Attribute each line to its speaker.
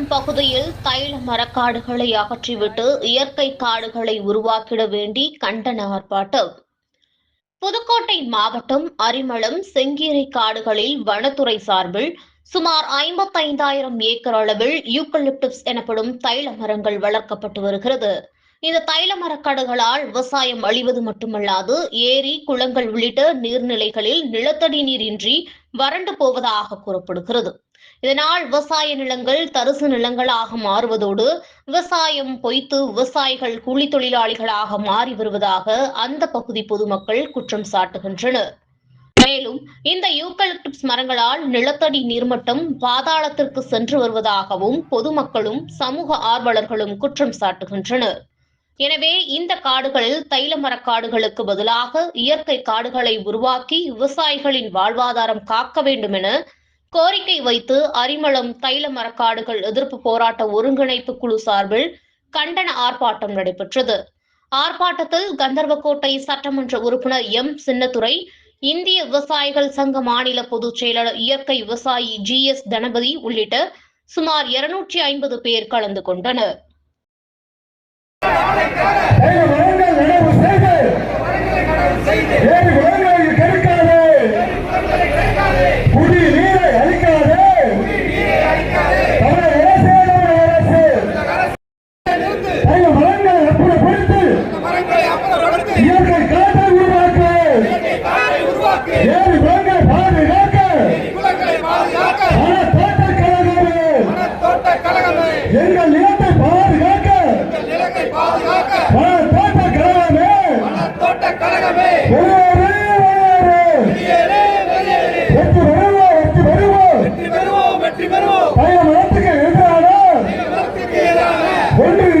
Speaker 1: பகுதியில் தைல மரக்காடுகளை அகற்றிவிட்டு இயற்கை காடுகளை உருவாக்கிட வேண்டி கண்டன ஆர்ப்பாட்டம். புதுக்கோட்டை மாவட்டம் அரிமளம் செங்கீரை காடுகளில் வனத்துறை சார்பில் சுமார் ஐம்பத்தைந்தாயிரம் ஏக்கர் அளவில் யூக்கலிப்டஸ் எனப்படும் தைல மரங்கள் வளர்க்கப்பட்டு வருகிறது. இந்த தைல மரக்காடுகளால் விவசாயம் அழிவது மட்டுமல்லாது ஏரி குளங்கள் உள்ளிட்ட நீர்நிலைகளில் நிலத்தடி நீர் இன்றி வறண்டு போவதாக கூறப்படுகிறது. இதனால் விவசாய நிலங்கள் தரிசு நிலங்களாக மாறுவதோடு விவசாயம் பொய்த்து விவசாயிகள் கூலி தொழிலாளிகளாக மாறி வருவதாக அந்த பகுதி பொதுமக்கள் குற்றம் சாட்டுகின்றனர். மேலும் இந்த யூக்கலிப்டஸ் மரங்களால் நிலத்தடி நீர்மட்டம் பாதாளத்திற்கு சென்று வருவதாகவும் பொதுமக்களும் சமூக ஆர்வலர்களும் குற்றம் சாட்டுகின்றனர். எனவே இந்த காடுகளில் தைல மரக்காடுகளுக்கு பதிலாக இயற்கை காடுகளை உருவாக்கி விவசாயிகளின் வாழ்வாதாரம் காக்க வேண்டும் என கோரிக்கை வைத்து அரிமளம் தைல மரக்காடுகள் எதிர்ப்பு போராட்ட ஒருங்கிணைப்பு குழு சார்பில் கண்டன ஆர்ப்பாட்டம் நடைபெற்றது. ஆர்ப்பாட்டத்தில் கந்தர்வக்கோட்டை சட்டமன்ற உறுப்பினர் எம். சின்னத்துறை இந்திய விவசாயிகள் சங்க மாநில பொதுச் செயலாளர் இயற்கை விவசாயி ஜி. எஸ். தனபதி உள்ளிட்ட சுமார் இருநூற்றி ஐம்பது பேர் கலந்து கொண்டனர்.
Speaker 2: தைல இயற்கை காட்டை உருவாக்கு. ஏழு குழந்தை பாதுகாக்க மனத்தோட்ட கழகமே. எங்கள் நிலத்தை பாதுகாக்க. நிலத்தை பாதுகாக்க. மனத்தோட்ட கழகமே. ஒன்று